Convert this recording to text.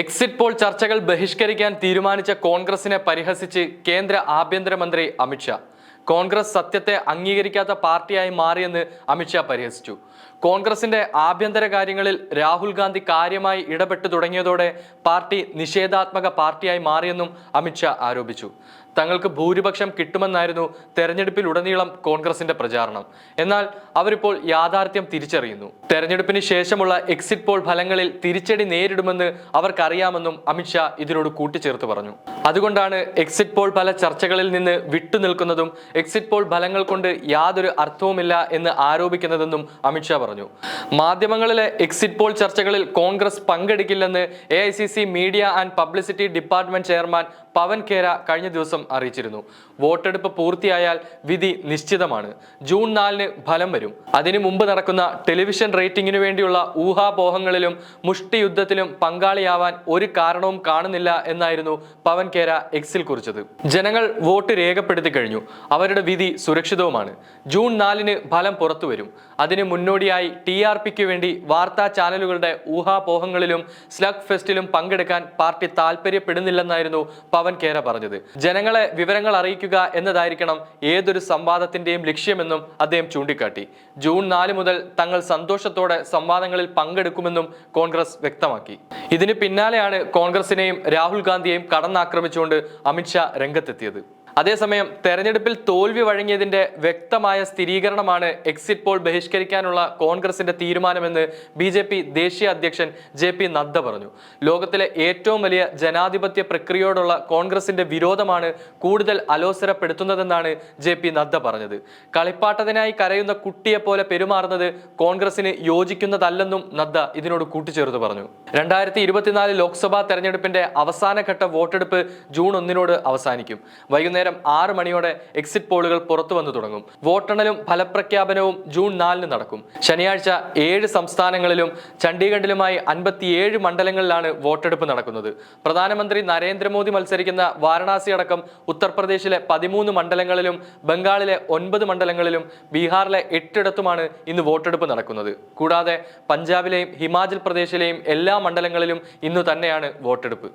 Exit poll ചർച്ചകൾ ബഹിഷ്കരിക്കാൻ തീരുമാനിച്ച കോൺഗ്രസിനെ പരിഹസിച്ച് കേന്ദ്ര ആഭ്യന്തരമന്ത്രി അമിത്ഷാ കോൺഗ്രസ് സത്യത്തെ അംഗീകരിക്കാത്ത പാർട്ടിയായി മാറിയെന്ന് അമിത്ഷാ പരിഹസിച്ചു. കോൺഗ്രസിന്റെ ആഭ്യന്തര കാര്യങ്ങളിൽ രാഹുൽ ഗാന്ധി കാര്യമായി ഇടപെട്ടു തുടങ്ങിയതോടെ പാർട്ടി നിഷേധാത്മക പാർട്ടിയായി മാറിയെന്നും അമിത്ഷാ ആരോപിച്ചു. തങ്ങൾക്ക് ഭൂരിപക്ഷം കിട്ടുമെന്നായിരുന്നു തെരഞ്ഞെടുപ്പിലുടനീളം കോൺഗ്രസിന്റെ പ്രചാരണം. എന്നാൽ അവരിപ്പോൾ യാഥാർത്ഥ്യം തിരിച്ചറിയുന്നു. തെരഞ്ഞെടുപ്പിന് ശേഷമുള്ള എക്സിറ്റ് പോൾ ഫലങ്ങളിൽ തിരിച്ചടി നേരിടുമെന്ന് അവർക്കറിയാമെന്നും അമിത്ഷാ ഇതിനോട് കൂട്ടിച്ചേർത്ത് പറഞ്ഞു. അതുകൊണ്ടാണ് എക്സിറ്റ് പോൾ ഫല ചർച്ചകളിൽ നിന്ന് വിട്ടുനിൽക്കുന്നതും എക്സിറ്റ് പോൾ ഫലങ്ങൾ കൊണ്ട് യാതൊരു അർത്ഥവുമില്ല എന്ന് ആരോപിക്കുന്നതെന്നും അമിത്ഷാ പറഞ്ഞു. മാധ്യമങ്ങളിലെ എക്സിറ്റ് പോൾ ചർച്ചകളിൽ Congress പങ്കെടുക്കില്ലെന്ന് A media and publicity department chairman Pawan Khera കഴിഞ്ഞ ദിവസം അറിയിച്ചിരുന്നു. വോട്ടെടുപ്പ് പൂർത്തിയായാൽ വിധി നിശ്ചിതമാണ്. ജൂൺ നാലിന് ഫലം വരും. അതിനു മുമ്പ് നടക്കുന്ന ടെലിവിഷൻ റേറ്റിംഗിനു വേണ്ടിയുള്ള ഊഹാപോഹങ്ങളിലും മുഷ്ടിയുദ്ധത്തിലും പങ്കാളിയാവാൻ ഒരു കാരണവും കാണുന്നില്ല എന്നായിരുന്നു പവൻ ഖേര എക്സിൽ കുറിച്ചത്. ജനങ്ങൾ വോട്ട് രേഖപ്പെടുത്തി കഴിഞ്ഞു. അവരുടെ വിധി സുരക്ഷിതവുമാണ്. ജൂൺ നാലിന് ഫലം പുറത്തു വരും. അതിന് മുന്നോടിയായി ടി ആർ പിക്ക് വേണ്ടി വാർത്താ ചാനലുകളുടെ ഊഹാപോഹങ്ങളിലും സ്ലഗ് ഫെസ്റ്റിലും പങ്കെടുക്കാൻ പാർട്ടി താല്പര്യപ്പെടുന്നില്ലെന്നായിരുന്നു പവൻ കേര പറഞ്ഞത്. ജനങ്ങളെ വിവരങ്ങൾ അറിയിക്കുക എന്നതായിരിക്കണം ഏതൊരു സംവാദത്തിന്റെയും ലക്ഷ്യമെന്നും അദ്ദേഹം ചൂണ്ടിക്കാട്ടി. ജൂൺ നാല് മുതൽ തങ്ങൾ സന്തോഷത്തോടെ സംവാദങ്ങളിൽ പങ്കെടുക്കുമെന്നും കോൺഗ്രസ് വ്യക്തമാക്കി. ഇതിന് പിന്നാലെയാണ് കോൺഗ്രസിനെയും രാഹുൽ ഗാന്ധിയെയും കടന്നാക്രമിച്ചുകൊണ്ട് അമിത്ഷാ രംഗത്തെത്തിയത്. അതേസമയം തെരഞ്ഞെടുപ്പിൽ തോൽവി വഴങ്ങിയതിന്റെ വ്യക്തമായ സ്ഥിരീകരണമാണ് എക്സിറ്റ് പോൾ ബഹിഷ്കരിക്കാനുള്ള കോൺഗ്രസിന്റെ തീരുമാനമെന്ന് ബി ജെ പി ദേശീയ അധ്യക്ഷൻ ജെ പി നദ്ദ പറഞ്ഞു. ലോകത്തിലെ ഏറ്റവും വലിയ ജനാധിപത്യ പ്രക്രിയയോടുള്ള കോൺഗ്രസിന്റെ വിരോധമാണ് കൂടുതൽ അലോസരപ്പെടുത്തുന്നതെന്നാണ് ജെ പി നദ്ദ പറഞ്ഞത്. കളിപ്പാട്ടത്തിനായി കരയുന്ന കുട്ടിയെ പോലെ പെരുമാറുന്നത് കോൺഗ്രസിന് യോജിക്കുന്നതല്ലെന്നും നദ്ദ ഇതിനോട് കൂട്ടിച്ചേർത്ത് പറഞ്ഞു. രണ്ടായിരത്തി ഇരുപത്തിനാല് ലോക്സഭാ തെരഞ്ഞെടുപ്പിന്റെ അവസാനഘട്ട വോട്ടെടുപ്പ് ജൂൺ ഒന്നിനോട് അവസാനിക്കും. വൈകുന്നേരം ആറ് മണിയോടെ എക്സിറ്റ് പോളുകൾ പുറത്തു വന്നു തുടങ്ങും. വോട്ടെണ്ണലും ഫലപ്രഖ്യാപനവും ജൂൺ നാലിന് നടക്കും. ശനിയാഴ്ച ഏഴ് സംസ്ഥാനങ്ങളിലും ചണ്ഡീഗഡിലുമായി അൻപത്തിയേഴ് മണ്ഡലങ്ങളിലാണ് വോട്ടെടുപ്പ് നടക്കുന്നത്. പ്രധാനമന്ത്രി നരേന്ദ്രമോദി മത്സരിക്കുന്ന വാരണാസി അടക്കം ഉത്തർപ്രദേശിലെ പതിമൂന്ന് മണ്ഡലങ്ങളിലും ബംഗാളിലെ ഒൻപത് മണ്ഡലങ്ങളിലും ബീഹാറിലെ എട്ടിടത്തുമാണ് ഇന്ന് വോട്ടെടുപ്പ് നടക്കുന്നത്. കൂടാതെ പഞ്ചാബിലെയും ഹിമാചൽ പ്രദേശിലെയും എല്ലാ മണ്ഡലങ്ങളിലും ഇന്നു തന്നെയാണ് വോട്ടെടുപ്പ്.